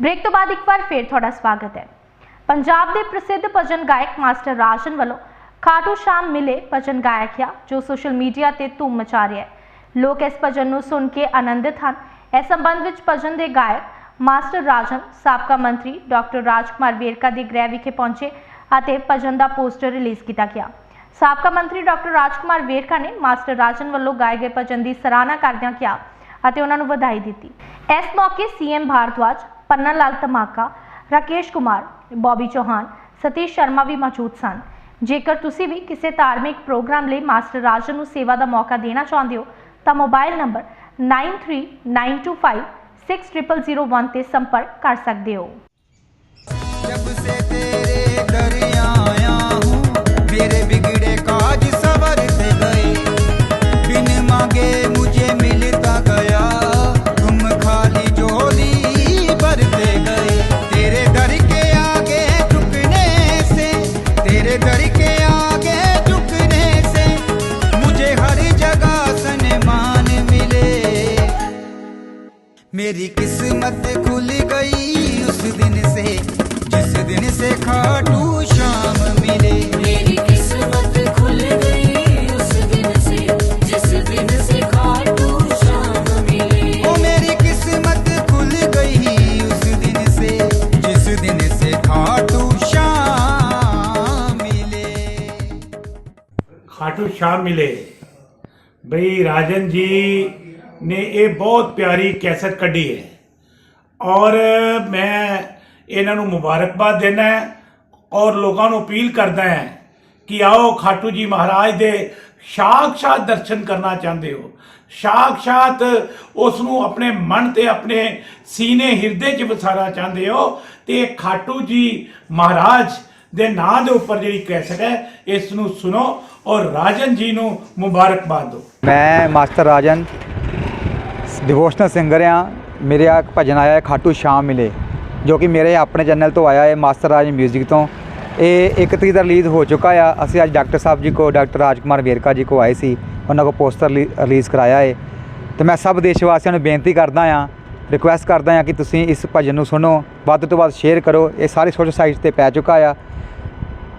Break ਤੋਂ ਬਾਅਦ ਇੱਕ ਵਾਰ ਫੇਰ ਤੁਹਾਡਾ ਸਵਾਗਤ ਹੈ। ਪੰਜਾਬ ਦੇ ਪ੍ਰਸਿੱਧ ਭਜਨ ਗਾਇਕ ਮਾਸਟਰ ਰਾਜਨ ਵੱਲੋਂ ਖਾਟੂ ਸ਼ਾਮ ਮਿਲੇ ਭਜਨ ਗਾਇਕ ਜੋ ਸੋਸ਼ਲ ਮੀਡੀਆ ਤੇ ਧੂਮ ਮਚਾ ਰਿਹਾ ਹੈ। ਲੋਕ ਇਸ ਭਜਨ ਨੂੰ ਸੁਣ ਕੇ ਆਨੰਦਿਤ ਹਨ। ਇਸ ਸੰਬੰਧ ਵਿੱਚ ਭਜਨ ਦੇ ਗਾਇਕ ਮਾਸਟਰ ਰਾਜਨ, ਸਾਬਕਾ ਮੰਤਰੀ ਡਾਕਟਰ ਰਾਜਕੁਮਾਰ ਵੇਰਕਾ ਦੇ ਗ੍ਰਹਿ ਵਿਖੇ ਪਹੁੰਚੇ ਅਤੇ ਭਜਨ ਦਾ ਪੋਸਟਰ ਰਿਲੀਜ਼ ਕੀਤਾ ਗਿਆ। ਸਾਬਕਾ ਮੰਤਰੀ ਡਾਕਟਰ ਰਾਜਕੁਮਾਰ ਵੇਰਕਾ ਨੇ ਮਾਸਟਰ ਰਾਜਨ ਵੱਲੋਂ ਗਾਏ ਗਏ ਭਜਨ ਦੀ ਸਰਾਹਨਾ ਕਰਦਿਆਂ ਕਿਹਾ ਅਤੇ ਉਹਨਾਂ ਨੂੰ ਵਧਾਈ ਦਿੱਤੀ। ਇਸ ਮੌਕੇ ਸੀਐਮ ਭਾਰਦਵਾਜ ਪੰਨਾ ਲਾਲ ਧਮਾਕਾ ਰਾਕੇਸ਼ ਕੁਮਾਰ ਬੌਬੀ ਚੌਹਾਨ ਸਤੀਸ਼ ਸ਼ਰਮਾ ਵੀ ਮੌਜੂਦ ਸਨ ਜੇਕਰ ਤੁਸੀਂ ਵੀ ਕਿਸੇ ਧਾਰਮਿਕ ਪ੍ਰੋਗਰਾਮ ਲਈ ਮਾਸਟਰ ਰਾਜਨ ਨੂੰ ਸੇਵਾ ਦਾ ਮੌਕਾ ਦੇਣਾ ਚਾਹੁੰਦੇ ਹੋ ਤਾਂ ਮੋਬਾਈਲ ਨੰਬਰ 9392560001 ਤੇ ਸੰਪਰਕ ਕਰ ਸਕਦੇ ਹੋ मेरी किस्मत खुल गई उस दिन से जिस दिन से खाटू शाम मिले। मेरी किस्मत खुल गई जिस दिन से खाटू शाह मिले। मेरी किस्मत खुल गई उस दिन से जिस दिन से खाटू मिले। खाटू मिले। भाई राजन जी ਨੇ ਇਹ ਬਹੁਤ ਪਿਆਰੀ ਕੈਸਟ ਕੱਢੀ ਹੈ। ਔਰ ਮੈਂ ਇਹਨਾਂ ਨੂੰ ਮੁਬਾਰਕਬਾਦ ਦੇਣਾ ਹੈ ਔਰ ਲੋਕਾਂ ਨੂੰ ਅਪੀਲ ਕਰਦਾ ਹੈ ਕਿ ਆਓ ਖਾਟੂ ਜੀ ਮਹਾਰਾਜ ਦੇ ਸਾਖਸ਼ਾਤ ਦਰਸ਼ਨ ਕਰਨਾ ਚਾਹੁੰਦੇ ਹੋ। ਸਾਖਸ਼ਾਤ ਉਸ ਨੂੰ ਆਪਣੇ ਮਨ ਤੇ ਆਪਣੇ ਸੀਨੇ ਹਿਰਦੇ 'ਚ ਵਸਾਣਾ ਚਾਹੁੰਦੇ ਹੋ ਤੇ ਖਾਟੂ ਜੀ ਮਹਾਰਾਜ ਦੇ ਨਾਂ ਦੇ ਉੱਪਰ ਜਿਹੜੀ ਕੈਸਟ ਹੈ, ਇਸ ਨੂੰ ਸੁਣੋ ਔਰ ਰਾਜਨ ਜੀ ਨੂੰ ਮੁਬਾਰਕਬਾਦ ਦਿਓ। ਮੈਂ ਮਾਸਟਰ ਰਾਜਨ ਡਿਵੋਸ਼ਨਲ ਸਿੰਗਰ ਆ ਮੇਰੇ ਆ ਇੱਕ ਭਜਨ ਆਇਆ ਹੈ ਖਾਟੂ ਸ਼ਾਮ ਮਿਲੇ ਜੋ ਕਿ ਮੇਰੇ ਆਪਣੇ ਚੈਨਲ ਤੋਂ ਆਇਆ ਹੈ ਮਾਸਟਰ ਰਾਜ 뮤직 ਤੋਂ ਇਹ ਇੱਕ ਤਰੀਕ ਦਾ ਰਿਲੀਜ਼ ਹੋ ਚੁੱਕਾ ਆ ਅਸੀਂ ਅੱਜ ਡਾਕਟਰ ਸਾਹਿਬ ਜੀ ਕੋ ਡਾਕਟਰ ਰਾਜਕੁਮਾਰ ਵੇਰਕਾ ਜੀ ਕੋ ਆਏ ਸੀ ਉਹਨਾਂ ਕੋ ਪੋਸਟਰ ਰਿਲੀਜ਼ ਕਰਾਇਆ ਹੈ ਤੇ ਮੈਂ ਸਭ ਦੇਸ਼ ਵਾਸੀਆਂ ਨੂੰ ਬੇਨਤੀ ਕਰਦਾ ਆ ਰਿਕੁਐਸਟ ਕਰਦਾ ਆ ਕਿ ਤੁਸੀਂ ਇਸ ਭਜਨ ਨੂੰ ਸੁਣੋ ਵੱਧ ਤੋਂ ਵੱਧ ਸ਼ੇਅਰ ਕਰੋ ਇਹ ਸਾਰੇ ਸੋਸ਼ਲ ਸਾਈਟਸ ਤੇ ਪੈ ਚੁੱਕਾ ਆ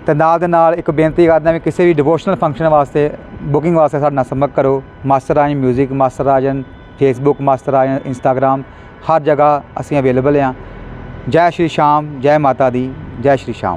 ਤੇ ਨਾਲ ਦੇ ਨਾਲ ਇੱਕ ਬੇਨਤੀ ਕਰਦਾ ਵੀ ਕਿਸੇ ਵੀ ਡਿਵੋਸ਼ਨਲ ਫੰਕਸ਼ਨ ਵਾਸਤੇ ਬੁਕਿੰਗ ਵਾਸਤੇ ਸਾਡੇ ਨਾਲ ਸੰਪਰਕ ਕਰੋ ਮਾਸਟਰ ਰਾਜਨ 뮤직 ਮਾਸਟਰ ਰਾਜਨ Facebook master Rajan Instagram ਹਰ ਜਗ੍ਹਾ ਅਸੀਂ ਅਵੇਲੇਬਲ ਹਾਂ। ਜੈ ਸ਼੍ਰੀ ਸ਼ਾਮ, ਜੈ ਮਾਤਾ ਦੀ, ਜੈ ਸ਼੍ਰੀ ਸ਼ਾਮ।